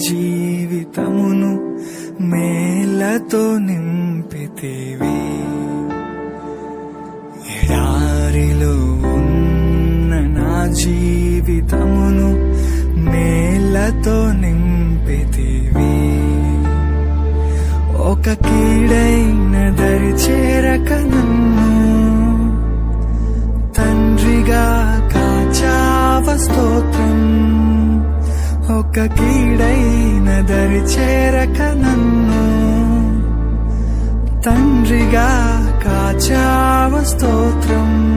జీవితమును మేలతో నింపితేవి. ఎడారిలో ఉన్న నా జీవితమును మేలతో నింపితేవి. ఒక కీడైన దరి చేరక నన్ను తండ్రిగా కాచావ స్తోత్ర. కీడైన దరి చేరక నన్ను తండ్రిగా కాచావ స్తోత్రం.